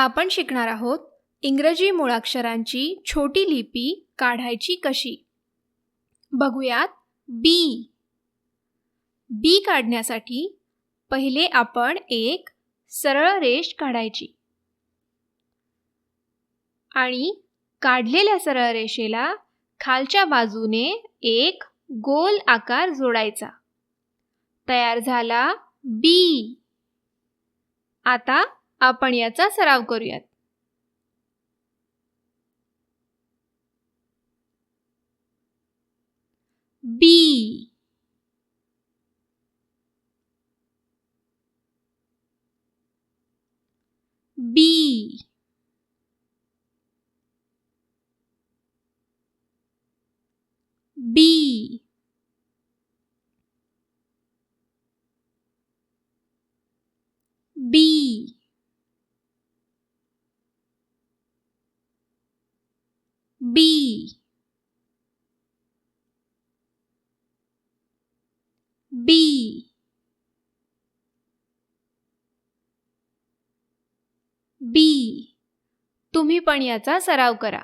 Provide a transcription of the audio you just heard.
आपण शिकणार आहोत इंग्रजी मुळाक्षरांची छोटी लिपी काढायची कशी? बघूयात बी बी काढण्यासाठी पहिले आपण एक सरळ रेष काढायची. आणि काढलेल्या सरळ रेषेला खालच्या बाजूने एक गोल आकार जोडायचा. तयार झाला बी आता आपण याचा सराव करूयात. बी बी बी बी बी. बी. बी. तुम्ही पण याचा सराव करा.